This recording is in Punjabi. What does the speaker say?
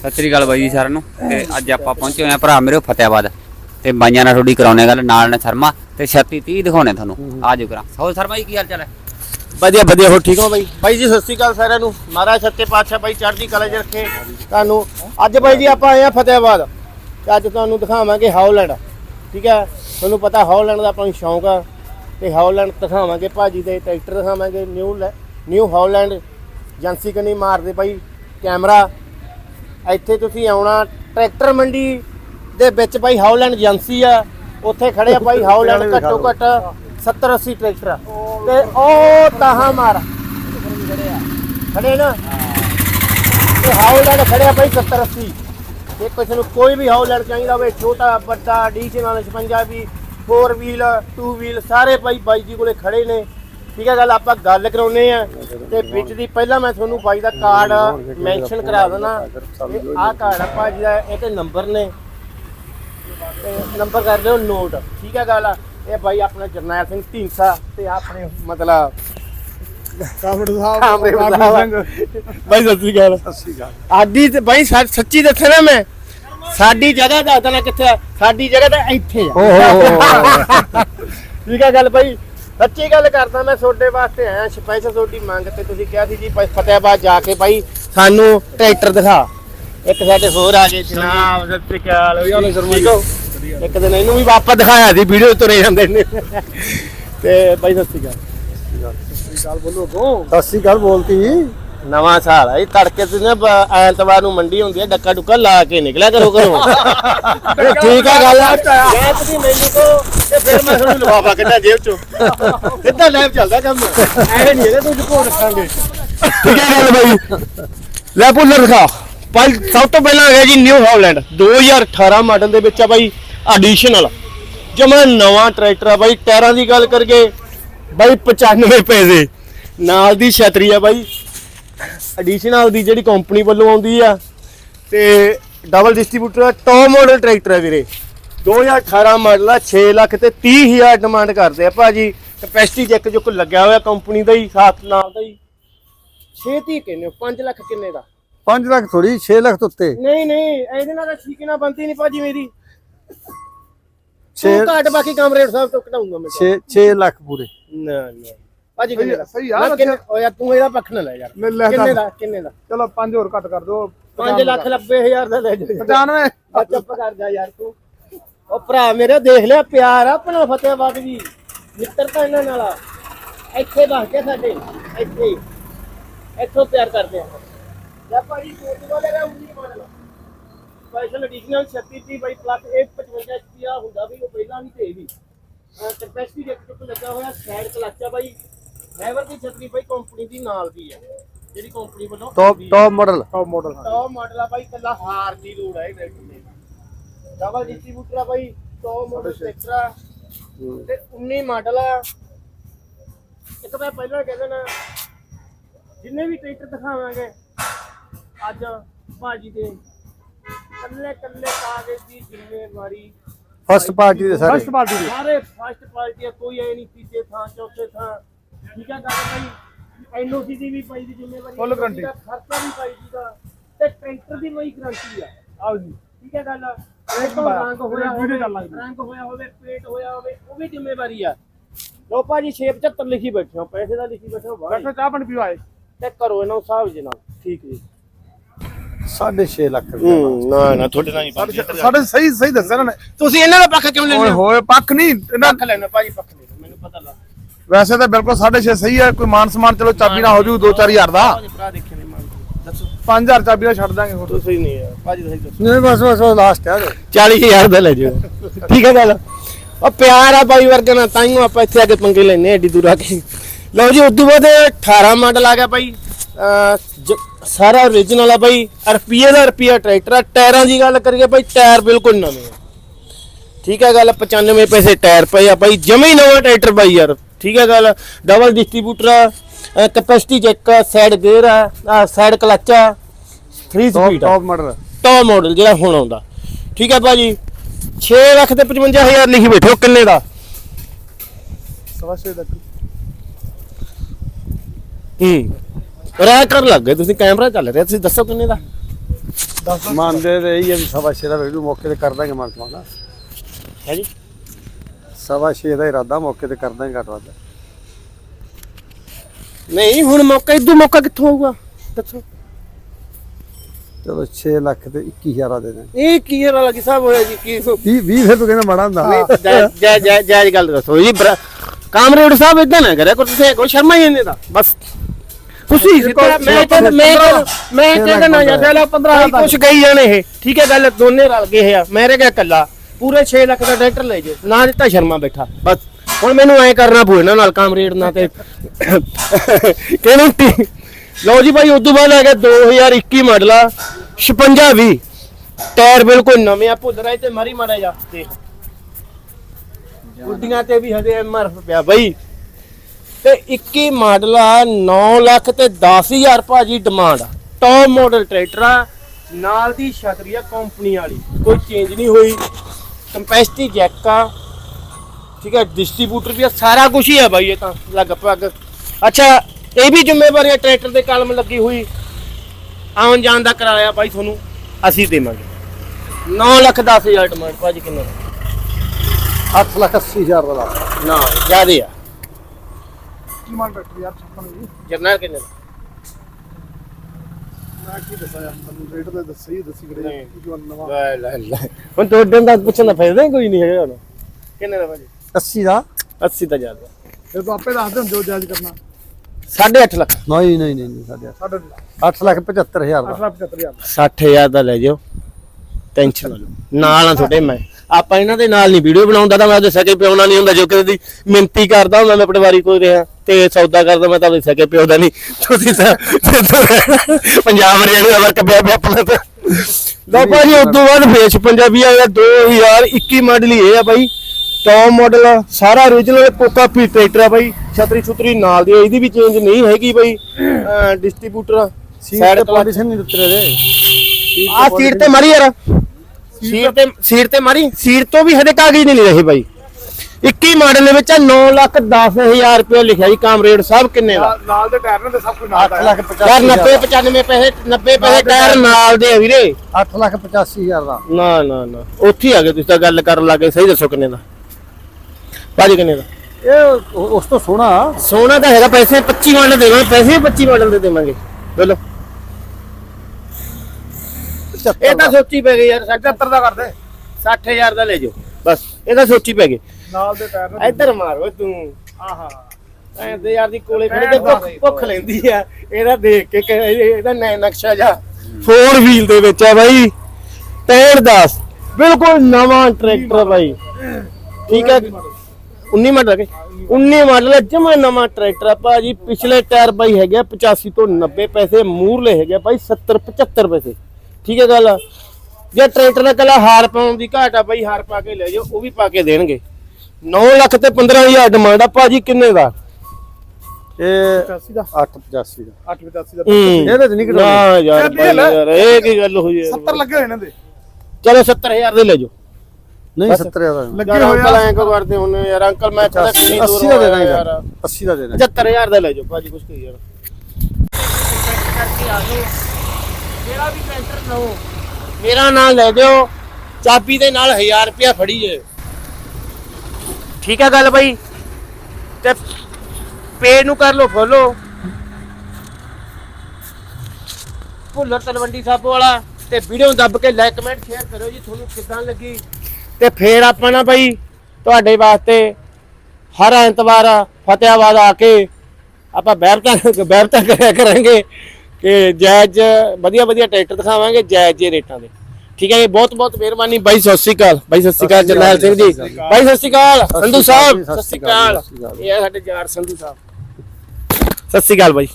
ਸਤਿ ਸ੍ਰੀ ਅਕਾਲ ਬਾਈ ਜੀ ਸਾਰਿਆਂ ਨੂੰ। ਤੇ ਅੱਜ ਆਪਾਂ ਪਹੁੰਚੇ ਹੋਏ ਆ ਭਰਾ ਮੇਰੇ ਫਤਿਆਬਾਦ। ਤੇ ਬਾਈਆਂ ਨਾਲ ਥੋੜੀ ਕਰਾਉਣੇ ਗੱਲ ਨਾਲ ਨੇ ਸ਼ਰਮਾ ਤੇ 36 30 ਦਿਖਾਉਣੇ ਤੁਹਾਨੂੰ। ਆਜੋ ਕਰਾਂ। ਸੋ ਸ਼ਰਮਾ ਜੀ ਕੀ ਹਾਲ ਚਾਲ ਹੈ? ਵਧੀਆ ਵਧੀਆ। ਹੋ ਠੀਕ ਹੋ ਬਾਈ? ਬਾਈ ਜੀ ਸਤਿ ਸ੍ਰੀ ਅਕਾਲ ਸਾਰਿਆਂ ਨੂੰ। ਮਹਾਰਾਜ ਸੱਚੇ ਪਾਤਸ਼ਾਹ ਬਾਈ ਚੜ੍ਹਦੀ ਕਲਾ 'ਚ ਰੱਖੇ ਤੁਹਾਨੂੰ। ਅੱਜ ਬਾਈ ਜੀ ਆਪਾਂ ਆਏ ਆ ਫਤਿਆਬਾਦ। ਤੇ ਅੱਜ ਤੁਹਾਨੂੰ ਦਿਖਾਵਾਂਗੇ ਹਾਉਲੈਂਡ ਠੀਕ ਹੈ? ਤੁਹਾਨੂੰ ਪਤਾ ਹਾਉਲੈਂਡ ਦਾ ਆਪਾਂ ਨੂੰ ਸ਼ੌਂਕ ਆ। ਤੇ ਹਾਉਲੈਂਡ ਦਿਖਾਵਾਂਗੇ ਭਾਜੀ ਦੇ ਟਰੈਕਟਰ ਦਿਖਾਵਾਂਗੇ। ਨਿਊ ਨਿਊ ਹਾਉਲੈਂਡ ਏਜੰਸੀ ਕਨੀ ਮਾਰਦੇ ਬਾਈ ਕੈਮਰਾ। ਇੱਥੇ ਤੁਸੀਂ ਆਉਣਾ ਟਰੈਕਟਰ ਮੰਡੀ ਦੇ ਵਿੱਚ ਬਾਈ ਹਾਉਲੈਂਡ ਏਜੰਸੀ ਆ। ਉੱਥੇ ਖੜੇ ਆ ਬਾਈ ਹਾਉਲੈਂਡ ਘੱਟੋ ਘੱਟ 70 80 ਟਰੈਕਟਰ। ਤੇ ਉਹ ਤਾਹਾਂ ਮਾਰ। ਖੜੇ ਨਾ? ਤੇ ਹਾਉਲੈਂਡ ਖੜੇ ਆ ਬਾਈ 70 80 ਜੇ ਕਿਸੇ ਨੂੰ ਕੋਈ ਵੀ ਹਾਉਲੈਂਡ ਚਾਹੀਦਾ ਹੋਵੇ ਛੋਟਾ ਵੱਡਾ ਐਡੀਸ਼ਨਲ 56 ਵੀ 4 ਵੀਲ 2 ਵੀਲ ਸਾਰੇ ਬਾਈ ਬਾਈ ਜੀ ਕੋਲੇ ਖੜੇ ਨੇ। ਠੀਕ ਹੈ ਗੱਲ ਆਪਾਂ ਗੱਲ ਕਰਾਉਨੇ ਆ ਤੇ ਵਿੱਚ ਦੀ ਪਹਿਲਾਂ ਮੈਂ ਤੁਹਾਨੂੰ ਬਾਈ ਦਾ ਕਾਰਡ ਮੈਂਸ਼ਨ ਕਰਾ ਦੇਣਾ ਆਹ ਕਾਰਡ ਆ ਭਾਜੀ ਦਾ ਇਹ ਤੇ ਨੰਬਰ ਨੇ। ਤੇ ਨੰਬਰ ਕਰ ਲਿਓ ਨੋਟ ਠੀਕ ਹੈ ਗੱਲ ਇਹ ਬਾਈ ਆਪਣਾ ਜਰਨੈਲ ਸਿੰਘ ਢੀਂਸਾ ਤੇ ਆਪਣੇ ਮਤਲਬ ਕਾਮਰੇਡ ਸਾਹਿਬ। ਬਾਈ ਸਤਿ ਸ੍ਰੀ ਅਕਾਲ। ਸਤਿ ਸ਼੍ਰੀ ਅਕਾਲ। ਆਦੀ ਤੇ ਬਾਈ ਸੱਚ- ਨਾ ਮੈਂ ਸਾਡੀ ਜਗ੍ਹਾ ਦਾ ਨਾ ਕਿੱਥੇ ਆ ਸਾਡੀ ਜਗ੍ਹਾ ਤਾਂ ਇੱਥੇ ਆ। ਠੀਕ ਹੈ ਗੱਲ ਬਾਈ ਸੱਚੀ ਗੱਲ ਕਰਦਾ ਮੈਂ ਤੁਹਾਡੇ ਵਾਸਤੇ ਆਇਆ ਸਪੈਸ਼ਲ ਤੁਹਾਡੀ ਮੰਗ ਤੇ ਤੁਸੀਂ ਕਿਹਾ ਸੀ ਜੀ ਭਾਈ ਫਤਿਆਬਾਦ ਜਾ ਕੇ ਬਾਈ ਸਾਨੂੰ ਟਰੈਕਟਰ ਦਿਖਾ। ਇੱਕ ਸਾਡੇ ਹੋਰ ਆ ਗਏ ਜਨਾਬ। ਸਤਿ ਸ੍ਰੀ ਅਕਾਲ ਠੀਕ ਹੋ? ਇੱਕ ਦਿਨ ਇਹਨੂੰ ਵੀ ਵਾਪਸ ਦਿਖਾਇਆ ਸੀ ਵੀਡੀਓ ਤੁਰੇ ਜਾਂਦੇ ਨੇ। ਤੇ ਬਾਈ ਸਤਿ ਸ੍ਰੀ ਅਕਾਲ। ਸਤਿ ਸ਼੍ਰੀ ਅਕਾਲ ਬੋਲੋ ਕੋ। ਸਤਿ ਸ਼੍ਰੀ ਅਕਾਲ ਬੋਲਤੀ ਨਵਾਂ ਸਾਲ ਆ ਇਹ ਤੜਕੇ ਤੇ ਨਾ ਐਤਵਾਰ ਨੂੰ ਮੰਡੀ ਹੁੰਦੀ ਹੈ ਡੱਕਾ ਡੁੱਕਾ ਲਾ ਕੇ ਨਿਕਲਿਆ ਕਰੋ ਘਰੋਂ। ਠੀਕ ਆ ਗੱਲ ਆ। ਜੇ ਤੁਸੀਂ ਮੈਨੂੰ ਕੋ ਤੇ ਫਿਰ ਮੈਂ ਤੁਹਾਨੂੰ ਲਫਾਫਾ ਕੱਢਾਂ ਜੇਬ ਚੋਂ। ਸਿੱਧਾ ਲਾਈਵ ਚੱਲਦਾ ਕੰਮ। ਐ ਨਹੀਂ ਇਹਦੇ ਤੂੰ ਰਿਪੋਰਟ ਰੱਖਾਂਗੇ। ਠੀਕ ਹੈ ਗੱਲ ਬਾਈ। ਲੈ ਪੁੱਲਰ ਦਿਖਾ। ਭਾਈ, ਸਭ ਤੋਂ ਪਹਿਲਾਂ ਆ ਜੀ ਨਿਊ ਹਾਲੈਂਡ 2018 ਮਾਡਲ ਦੇ ਵਿੱਚ ਆ ਬਾਈ ਐਡੀਸ਼ਨਲ ਜਮਾ ਨਵਾਂ ਟਰੈਕਟਰ ਆ ਬਾਈ, ਟਾਇਰਾਂ ਦੀ ਗੱਲ ਕਰਕੇ। ਬਾਈ 95 ਪੈਸੇ। ਨਾਲ ਦੀ ਛਤਰੀ ਆ ਬਾਈ। ਐਡੀਸ਼ਨਲ ਦੀ ਜਿਹੜੀ ਕੰਪਨੀ ਵੱਲੋਂ ਆਉਂਦੀ ਆ। ਤੇ double distributor top model tractor ਹੈ ਵੀਰੇ। 2018 ਮਾਡਲ ਆ 6 ਲੱਖ ਤੇ 30 ਹਜ਼ਾਰ ਡਿਮਾਂਡ ਕਰਦੇ ਆ ਭਾਜੀ। ਕਪੈਸਿਟੀ ਚੈੱਕ ਜੋ ਕੋ ਲੱਗਿਆ ਹੋਇਆ ਕੰਪਨੀ ਦਾ ਹੀ ਸਾਥ ਨਾਲ ਦਾ ਹੀ। 6 ਕਿੰਨੇ 5 ਲੱਖ ਕਿੰਨੇ ਦਾ? 5 ਲੱਖ ਥੋੜੀ 6 ਲੱਖ ਤੋਂ ਉੱਤੇ। ਨਹੀਂ ਨਹੀਂ ਇਹਦੇ ਨਾਲ ਤਾਂ ਠੀਕ ਨਾ ਬੰਦੀ ਨਹੀਂ ਭਾਜੀ ਮੇਰੀ। 6 ਤੂੰ ਘੱਟ ਬਾਕੀ ਕੰਮ ਰੇਟ ਸਾਹਿਬ ਤੋਂ ਘਟਾਉਂਗਾ ਮੈਂ 6 6 ਲੱਖ ਪੂਰੇ। ਨਾ ਨਾ। ਭਾਜੀ ਕਿੰਨੇ ਦਾ? ਸਹੀ ਆ, ਨਾ ਕਿੰਨੇ ਓ ਯਾਰ ਤੂੰ ਇਹਦਾ ਪੱਖ ਨਾ ਲੈ ਯਾਰ। ਕਿੰਨੇ। ਦਾ? ਕਿੰਨੇ ਦਾ? ਚਲੋ 5 ਹੋਰ ਘੱਟ ਕਰ ਦਿਓ। 5 ਲੱਖ 90 ਹਜ਼ਾਰ ਦਾ ਲੈ ਜਾ 95 ਆ ਚੁੱਪ ਕਰ ਜਾ ਯਾਰ ਤੂੰ। ਉਹ ਭਰਾ ਮੇਰੇ ਦੇਖ ਲਿਆ ਪਿਆਰ ਆ ਆਪਣਾ ਫਤਿਆਬਾਦ ਵੀ ਮਿੱਤਰਤਾ ਇਹਨਾਂ ਨਾਲ ਆ। ਇੱਥੇ ਬਸ ਕੇ ਸਾਡੇ ਇੱਥੇ ਹੀ। ਇੱਥੋਂ ਪਿਆਰ ਕਰਦੇ ਆ। ਲੈ ਭਾਜੀ ਪੋਰਟੂਗਲ ਦਾ 19 ਮਾਡਲ ਸਪੈਸ਼ਲ ਐਡੀਸ਼ਨਲ 36 ਟੀ ਬਾਈ ਪਲੱਸ ਇਹ 55 ਐਚਪੀ ਆ ਹੁੰਦਾ ਵੀ ਉਹ ਪਹਿਲਾਂ ਵੀ ਤੇ ਇਹ ਵੀ। ਕੈਪੈਸਿਟੀ ਦੇ ਉੱਤੇ ਲੱਗਾ ਹੋਇਆ ਸਾਈਡ ਕਲੱਚ ਆ ਬਾਈ। ਹੈਵਰ ਦੀ ਛਤਰੀ ਬਾਈ ਕੰਪਨੀ ਦੀ ਨਾਲ ਦੀ ਹੈ ਜਿਹੜੀ ਕੰਪਨੀ ਵੱਲੋਂ ਟੌਪ ਆ। Top model top model top model ਆ ਬਾਈ ਕੱਲਾ ਹਾਰ ਦੀ ਲੋੜ ਹੈ ਟਰੈਕਟਰ ਦੇ ਡਬਲ ਡਿਸਟ੍ਰੀਬਿਊਟਰ ਆ ਬਾਈ ਟੌਪ ਮਾਡਲ ਟਰੈਕਟਰ ਆ। ਤੇ 19 ਮਾਡਲ ਆ। ਇੱਕ ਮੈਂ ਪਹਿਲਾਂ ਕਹਿ ਦੇਣਾ ਜਿੰਨੇ ਵੀ ਟਰੈਕਟਰ ਦਿਖਾਵਾਂਗੇ ਅੱਜ ਭਾਜੀ ਦੇ ਕੱਲੇ ਕੱਲੇ ਕਾਗਜ਼ ਦੀ ਜ਼ਿੰਮੇਵਾਰੀ ਫਸਟ ਪਾਰਟੀ ਦੇ ਸਾਰੇ। ਫਸਟ ਪਾਰਟੀ ਸਾਰੇ ਫਸਟ ਪਾਰਟੀ ਆ ਕੋਈ ਐ ਨਹੀਂ ਤੀਜੇ ਥਾਂ ਚੌਥੇ ਥਾਂ। ਠੀਕ ਆ ਗੱਲ ਭਾਈ ਐਨਓਸੀ ਦੀ ਵੀ ਪਾਈ ਦੀ ਜ਼ਿੰਮੇਵਾਰੀ guarantee। ਦਾ ਖਰਚਾ ਵੀ ਪਾਈ ਦੀ ਦਾ। ਤੇ ਟਰੈਕਟਰ ਦੀ ਵੀ ਗਰੰਟੀ ਆ। ਆਓ ਜੀ। ਠੀਕ ਹੈ ਗੱਲ। ਇੱਕ ਰੰਗ ਹੋਇਆ ਵੀਡੀਓ ਹੋਵੇ ਚੱਲ ਲੱਗ ਪਈ। ਰੰਗ ਹੋਇਆ ਹੋਵੇ ਪੇਟ ਹੋਇਆ ਹੋਵੇ ਉਹ ਵੀ ਜ਼ਿੰਮੇਵਾਰੀ ਆ। ਲੋ ਭਾਜੀ 675 ਲਿਖੀ ਬੈਠੇ ਹੋ ਪੈਸੇ ਦਾ ਲਿਖੀ ਬੈਠੇ ਹੋ ਬਾਹਰ ਬੈਠੋ ਚਾਹ ਪਾਣੀ ਪੀਓ ਆਏ। ਤੇ ਕਰੋ ਇਹਨਾਂ ਹਿਸਾਬ ਜੀ ਨਾਲ। ਠੀਕ ਜੀ। 6.5 ਲੱਖ ਹੂੰ ਨਾ ਨਾ ਤੁਹਾਡੇ ਨਾਲ ਨਹੀਂ ਸਾਡੇ ਸਹੀ ਸਹੀ ਦੱਸਿਆ ਨਾ। ਤੁਸੀਂ ਇਹਨਾਂ ਦਾ ਪੱਖ ਕਿਉਂ ਓਏ ਲੈਂਦੇ ਹੋ? ਹੋਏ ਪੱਖ ਨਹੀਂ ਇਹਨਾਂ ਪੱਖ ਲੈਣਾ ਭਾਜੀ ਪੱਖ ਲੈ ਲਓ, ਮੈਨੂੰ ਪਤਾ ਲੱਗ ਵੈਸੇ ਤਾਂ ਬਿਲਕੁਲ 6.5 ਸਹੀ ਹੈ ਕੋਈ ਮਾਨ ਸਮਾਨ ਚਲੋ ਚਾਬੀ ਨਾ ਹੋ ਜੂ 2-4000 ਦਾ। 5000 ਚਾਬੀ ਦਾ ਛੱਡ ਦਾਂਗੇ ਹੋਰ। ਤੁਸੀਂ ਨਹੀਂ ਯਾਰ ਭਾਜੀ ਤੁਸੀਂ ਦੱਸੋ। ਨਹੀਂ ਬਸ ਬਸ ਲਾਸਟ ਹੈ 40000 ਦਾ ਲੈ ਜਾਓ ਠੀਕ ਹੈ ਗੱਲ? ਉਹ ਪਿਆਰ ਆ ਬਾਈ ਵਰਗਾ ਨਾ ਤਾਈਓ ਆਪਾਂ ਇੱਥੇ ਆ ਕੇ ਪੰਗੇ ਲੈਨੇ ਐਡੀ ਦੂਰ ਆ ਕੇ। ਲਓ ਜੀ ਉਦੋਂ ਬਾਅਦ 18 ਮਾਡਲ ਆ ਗਿਆ ਬਾਈ। ਸਾਰਾ origignal ਆ ਬਾਈ। ਰੁਪਈਏ ਦਾ ਰੁਪਈਆ ਟਰੈਕਟਰ ਆ। ਟਾਇਰਾਂ ਦੀ ਗੱਲ ਕਰੀਏ ਬਾਈ ਟਾਇਰ ਬਿਲਕੁਲ ਨਵੇਂ ਆ। ਠੀਕ ਹੈ ਗੱਲ 95 ਪੈਸੇ ਟਾਇਰ ਪਏ ਆ ਬਾਈ। ਜਮੇ ਹੀ ਨਵਾਂ ਟਰੈਕਟਰ ਬਾਈ ਯਾਰ। ਠੀਕ ਹੈ ਗੱਲ ਡਬਲ ਡਿਸਟ੍ਰੀਬਿਊਟਰ ਆ ਕੈਪੈਸਿਟੀ ਚੈੱਕ ਸਾਈਡ ਗੇਅਰ ਆ ਸਾਈਡ ਕਲਚ ਆ। 3 ਟੌਪ ਸਪੀਡ ਆ। ਟੌਪ ਮਾਡਲ ਟੌਪ ਮਾਡਲ ਜਿਹੜਾ ਹੁਣ ਆਉਂਦਾ। ਠੀਕ ਹੈ ਭਾਜੀ? 6 ਲੱਖ ਤੇ 55000 ਲਿਖੀ ਬੈਠੋ ਕਿੰਨੇ ਦਾ? ਸਵਾ ਛੇ ਤੱਕ ਹੂੰ। ਰਾਇ ਕਰ ਲੱਗ ਗਏ ਤੁਸੀਂ ਕੈਮਰਾ ਚੱਲ ਰਿਹਾ ਤੁਸੀਂ ਦੱਸੋ ਕਿੰਨੇ ਦਾ? ਮੰਨਦੇ ਤੇ ਇਹ ਹੀ ਵੀ ਸਵਾ ਦਾ ਵੇਲੂ ਮੌਕੇ ਤੇ ਕਰ ਦਾਂਗੇ ਮਨ ਸਮਾਨਾ ਹੈ ਜੀ। ਸਵਾ ਦਾ ਇਰਾਦਾ ਮੌਕੇ ਤੇ ਕਰ ਦਾਂਗੇ ਘੱਟ ਵੱਧ। ਨਹੀਂ ਹੁਣ ਮੌਕਾ ਇਦੋਂ ਮੌਕਾ ਕਿੱਥੋਂ ਆਊਗਾ? ਦੱਸੋ। ਚਲੋ 6 ਲੱਖ ਤੇ 21000 ਦੇ ਦੇ ਇਹ ਕੀ ਹੈ ਲੱਗੀ ਸਾਹਿਬ ਹੋਇਆ ਜੀ ਕੀ 20 20 ਫਿਰ ਤੂੰ ਕਹਿੰਦਾ ਮਾੜਾ ਹੁੰਦਾ। ਜੈ ਜੈ ਜੈ ਗੱਲ ਦੱਸੋ ਜੀ ਕਾਮਰੇਡ ਸਾਹਿਬ ਇਦਾਂ ਨਾ ਕਰਿਆ ਕੋਈ ਤੁਸੀਂ ਕੋਈ ਸ਼ਰਮਾ ਹੀ ਨਹੀਂ ਦਾ ਬਸ। ਤੁਸੀਂ ਮੈਂ ਕਹਿੰਦਾ ਮੈਂ ਮੈਂ ਕਹਿੰਦਾ ਨਾ ਯਾਰ ਲੈ 15 ਕੁਛ ਗਈ ਜਾਣੇ ਇਹ। ਠੀਕ ਹੈ ਗੱਲ ਦੋਨੇ ਰਲ ਗਏ ਆ। ਮੈਂ ਰਹਿ ਗਿਆ ਇਕੱਲਾ। ਪੂਰੇ 6 ਲੱਖ ਦਾ ਟਰੈਕਟਰ ਲੈ ਜੇ। ਨਾ ਦਿੱਤਾ ਸ਼ਰਮਾ ਬੈਠਾ। ਬਸ। ਹੁਣ ਮੈਨੂੰ ਐ ਕਰਨਾ ਪਊ ਇਹਨਾਂ ਨਾਲ ਕਾਮਰੇਡ ਨਾਲ ਤੇ ਕਹਿੰਦੇ ਲਓ ਜੀ ਭਾਈ, ਉਦੋਂ ਬਾਅਦ ਆ ਗਿਆ 2021 ਮਾਡਲ ਆ। 56 20 ਟਾਇਰ ਬਿਲਕੁਲ ਨਵੇਂ ਆ, ਭੁੱਲ ਤੇ ਮਾਰੀ ਮਾੜਾ ਜਾ ਦੇਖ। ਗੁੱਡੀਆਂ ਤੇ ਵੀ ਹਜੇ ਐਮਆਰਐਫ ਪਿਆ ਬਈ। ਤੇ 21 ਮਾਡਲ ਆ 9 ਲੱਖ ਤੇ 10000 ਭਾਜੀ ਡਿਮਾਂਡ। ਆ ਟੌਪ ਮਾਡਲ ਟਰੈਕਟਰ ਆ, ਨਾਲ ਦੀ ਛਤਰੀ ਆ ਕੰਪਨੀ ਵਾਲੀ। ਕੋਈ ਚੇਂਜ ਨਹੀਂ ਹੋਈ। ਕੰਪੈਸਿਟੀ ਜੈਕ ਆ। ਠੀਕ ਹੈ ਡਿਸਟ੍ਰੀਬਿਊਟਰ ਵੀ ਆ, ਸਾਰਾ ਕੁਝ ਹੀ ਆ ਬਾਈ ਇਹ ਤਾਂ, ਲਗਭਗ। ਅੱਛਾ ਇਹ ਵੀ ਜ਼ਿੰਮੇਵਾਰੀ ਟਰੈਕਟਰ ਦੇ ਕਲਮ ਲੱਗੀ ਹੋਈ। ਆਉਣ ਜਾਣ ਦਾ ਕਿਰਾਇਆ ਬਾਈ ਤੁਹਾਨੂੰ ਅਸੀਂ ਦੇਵਾਂਗੇ। 9 ਲੱਖ 10000 ਡਿਮਾਂਡ ਭਾਜੀ ਕਿੰਨਾ? 8 ਲੱਖ 80000 ਦਾ ਨਾ ਜਿਆਦੇ ਆ। ਕੀ ਮੰਨ ਬੈਠੀ ਯਾਰ ਛੱਪਣ ਦੀ ਜਰਨਲ ਕਿੰਨੇ ਦਾ? ਹੀ ਹੁਣ ਤੁਹਾਡੇ ਦਾ ਪੁੱਛਣ ਦਾ ਫਾਇਦਾ ਹੀ ਕੋਈ ਨਹੀਂ ਹੈਗਾ ਹੁਣ। ਕਿੰਨੇ ਦਾ ਭਾਜੀ 80 ਦਾ। 80 ਤਾਂ ਜ਼ਿਆਦਾ। ਫਿਰ ਤੂੰ ਆਪੇ ਦੱਸ ਦੇ ਹੁਣ ਜੋ ਜਾਇਜ਼ ਕਰਨਾ। 8.5 ਲੱਖ। ਨਹੀਂ ਨਹੀਂ ਨਹੀਂ ਨਹੀਂ ਸਾਡੇ ਸਾਡੇ 8 ਲੱਖ 75000 ਦਾ। 875000 60000 ਦਾ। ਲੈ ਜਾਓ। ਟੈਨਸ਼ਨ ਨਾ ਲਓ। ਨਾਲ ਆ ਤੁਹਾਡੇ ਮੈਂ। ਆਪਾਂ ਇਹਨਾਂ ਦੇ ਨਾਲ ਨਹੀਂ ਵੀਡੀਓ ਬਣਾਉਂਦਾ ਤਾਂ ਮੈਂ ਉਹਦੇ ਸਕੇ ਪਿਓ ਨਾਲ ਨਹੀਂ ਹੁੰਦਾ। ਜੋ ਕਿਸੇ ਦੀ ਮਿੰਤੀ ਕਰਦਾ ਹੁੰਦਾ ਮੈਂ ਪਟਵਾਰੀ ਕੋਈ ਰਿਹਾ ਤੇ ਸੌਦਾ ਕਰਦਾ ਮੈਂ ਤਾਂ ਉਹਦੇ ਸਕੇ ਪਿਓ ਦਾ ਨਹੀਂ। ਤੁਸੀਂ ਤਾਂ ਪੰਜਾਬ ਹਰਿਆਣਾ ਦਾ ਵਰਕ ਪਿਆ ਪਿਆ ਆਪਣਾ ਤਾਂ। ਲਓ ਭਾਜੀ ਉਸ ਤੋਂ ਬਾਅਦ ਫੇਸ ਪੰਜਾਬੀ ਆ ਗਿਆ 2021 ਮਾਡਲ ਹੀ ਇਹ ਆ ਬਾਈ। ਟੌਪ ਮਾਡਲ ਸਾਰਾ origignal ਕੋਕਾ ਪੀ ਟਰੈਕਟਰ ਆ ਬਾਈ। ਛਤਰੀ ਛੁਤਰੀ ਨਾਲ ਦੀ ਇਹਦੀ ਵੀ ਚੇਂਜ ਨਹੀਂ ਹੈਗੀ ਬਾਈ। ਡਿਸਟ੍ਰੀਬਿਊਟਰ ਸੀਟ ਸਾਈਡ ਤੇ ਪੋਜੀਸ਼ਨ ਨਹੀਂ ਦਿੱਤੇ ਦੇ। ਆ ਸੀਟ ਤੇ ਮਾਰੀ ਯਾਰ। ਸੀਟ ਤੇ ਸੀਟ ਤੇ ਮਾਰੀ। ਸੀਟ ਤੋਂ ਵੀ ਹਜੇ ਕਾਗਜ਼ ਨਹੀਂ ਰਹੇ ਬਾਈ। 21 ਮਾਡਲ ਦੇ ਵਿੱਚ 9 ਲੱਖ 10000 ਰੁਪਏ ਲਿਖਿਆ ਜੀ ਕਾਮਰੇਡ ਸਾਹਿਬ ਕਿੰਨੇ ਦਾ? ਨਾਲ- ਦੇ ਟਾਇਰ ਨੇ ਸਭ ਕੁਝ ਨਾਲ 8 ਦਾ ਲੱਖ ਯਾਰ 90 85000 95 ਪੈਸੇ 90 ਪੈਸੇ ਟਾਇਰ ਨਾਲ ਦੇ ਆ ਵੀਰੇ। 8 ਲੱਖ 85000 ਦਾ। ਨਾ ਨਾ ਨਾ। ਉੱਥੇ ਹੀ ਆ ਗਏ ਤੁਸੀਂ ਤਾਂ ਗੱਲ ਕਰਨ ਲੱਗੇ ਸਹੀ ਦੱਸੋ ਕਿੰਨੇ ਦਾ? ਭਾਜੀ ਕਿੰਨੇ ਦਾ? ਇਹ ਉਸ ਤੋਂ ਸੋਹਣਾ। ਸੋਨਾ ਤਾਂ ਹੈਗਾ ਪੈਸੇ 25 ਮਾਡਲ ਦੇਵਾਂਗੇ ਪੈਸੇ 25 ਮਾਡਲ ਦੇ ਦੇਵਾਂਗੇ। ਬੋਲੋ। 75 ਇਹ ਤਾਂ ਸੋਚੀ ਪੈ ਗਈ ਯਾਰ 75 ਦਾ ਕਰਦੇ 60000 ਦਾ ਲੈ ਜਾਓ। ਬਸ ਇਹ ਤਾਂ ਸੋਚੀ ਪੈ ਗਈ। ਨਾਲ ਦੇ ਟਾਇਰ ਨੇ ਇੱਧਰ ਮਾਰ ਓਏ ਤੂੰ। ਆਹਾ। ਐਂ ਤੇ ਯਾਰ ਦੀ ਕੋਲੇ ਖੜੇ ਤੇ ਭੁੱਖ ਭੁੱਖ ਲੈਂਦੀ ਆ। ਇਹਦਾ ਦੇਖ ਕੇ ਕਿ ਇਹ- ਇਹਦਾ ਨੈ ਨਕਸ਼ਾ ਜਾ। 4 ਵੀਲ ਦੇ ਵਿੱਚ ਆ ਬਾਈ। 6310 ਬਿਲਕੁਲ ਨਵਾਂ ਟਰੈਕਟਰ ਬਾਈ। ਠੀਕ ਹੈ 19 ਮਾਡਲ ਕੇ? 19 ਮਾਡਲ ਹੈ ਜਮਾ ਨਵਾਂ ਟਰੈਕਟਰ ਆ ਭਾਜੀ। ਪਿਛਲੇ ਟਾਇਰ ਬਾਈ ਹੈਗੇ ਆ 85 ਤੋਂ 90 ਪੈਸੇ ਮੂਰਲੇ ਹੈਗੇ ਬਾਈ 70 75 ਪੈਸੇ। ਠੀਕ ਹੈ ਗੱਲ? ਜੇ ਟਰੈਕਟਰ ਦਾ ਕੱਲਾ ਹਾਰ ਪਾਉਣ ਦੀ ਘਾਟ ਆ ਬਾਈ ਹਾਰ ਪਾ ਕੇ ਲੈ ਜਾਓ ਉਹ ਵੀ ਪਾ ਕੇ ਦੇਣਗੇ। 9 ਲੱਖ ਤੇ 15000 ਡਿਮਾਂਡ ਆ ਭਾਜੀ ਕਿੰਨੇ ਦਾ? ਇਹ 85 ਦਾ। 885 ਦਾ। 885 ਦਾ। ਇਹਦੇ ਚ ਨਹੀਂ ਨਾ ਕਢਾਉਣੀ ਯਾਰ ਚੱਲ ਭਾਈ ਇਹ ਕੀ ਗੱਲ ਹੋਈ ਯਾਰ 70 ਲੱਗੇ ਹੋਏ ਇਹਨਾਂ ਦੇ ਚਲੋ 70000 ਦੇ ਲੈ ਜਾਓ। ਨਹੀਂ 70000 ਦਾ ਲੱਗੇ ਯਾਰ ਅੰਕਲ ਹੋਇਆ ਐਂ ਕਿਉਂ ਕਰਦੇ ਹੁਣ ਯਾਰ? ਅੰਕਲ ਮੈਂ ਪਤਾ ਕਿੰਨੀ ਦੂਰ 80 ਦਾ ਦੇ ਹੋਇਆ ਦਾਂਗੇ ਯਾਰ। 80 ਦਾ ਦੇ ਦਾਂਗੇ 75000 ਦਾ ਲੈ ਜਾਓ ਭਾਜੀ ਕੁਛ ਕਹੀ ਯਾਰ। ਕਰਕੇ ਆ ਜਾਓ ਜਿਹੜਾ ਵੀ ਪੈਂਟਰ ਲਓ। ਮੇਰਾ ਨਾਮ ਲੈ ਦਿਓ ਚਾਬੀ ਦੇ ਨਾਲ 1000 ਰੁਪਇਆ ਫੜੀ ਜੇ। ਠੀਕ ਹੈ ਗੱਲ ਬਾਈ। ਤੇ ਪੇ ਨੂੰ ਕਰ ਲਓ ਫੋਲੋ। ਭੁੱਲਰ ਤਲਵੰਡੀ ਸਾਹਿਬ ਵਾਲਾ ਤੇ ਵੀਡੀਓ ਦੱਬ ਕੇ ਲਾਈਕ ਕਮੈਂਟ ਸ਼ੇਅਰ ਕਰੋ ਜੀ। ਤੁਹਾਨੂੰ ਕਿੱਦਾਂ ਲੱਗੀ? ਤੇ ਫੇਰ ਆਪਾਂ ਨਾ ਬਾਈ ਤੁਹਾਡੇ ਵਾਸਤੇ ਹਰ ਐਤਵਾਰ ਫਤਿਆਬਾਦ ਆ ਕੇ ਆਪਾਂ ਬਹਿਰਤਾ ਬਹਿਰਤਾ ਕਰਿਆ ਕਰਾਂਗੇ ਕਿ ਜਾਇਜ਼ ਵਧੀਆ ਵਧੀਆ ਟਰੈਕਟਰ ਦਿਖਾਵਾਂਗੇ ਜਾਇਜ਼ ਜਿਹੇ ਰੇਟਾਂ ਦੇ। ਠੀਕ ਹੈ ਜੀ ਬਹੁਤ ਬਹੁਤ ਮਿਹਰਬਾਨੀ। ਬਾਈ ਸਤਿ ਸ਼੍ਰੀ ਅਕਾਲ। ਬਾਈ ਸਤਿ ਸ਼੍ਰੀ ਅਕਾਲ ਜਰਨੈਲ ਸਿੰਘ ਜੀ। ਬਾਈ ਸਤਿ ਸ਼੍ਰੀ ਅਕਾਲ। ਸੰਧੂ ਸਾਹਿਬ ਸਤਿ ਸ਼੍ਰੀ ਅਕਾਲ ਇਹ ਸਾਡੇ ਯਾਰ ਸੰਧੂ ਸਾਹਿਬ। ਸਤਿ ਸ਼੍ਰੀ ਅਕਾਲ ਬਾਈ।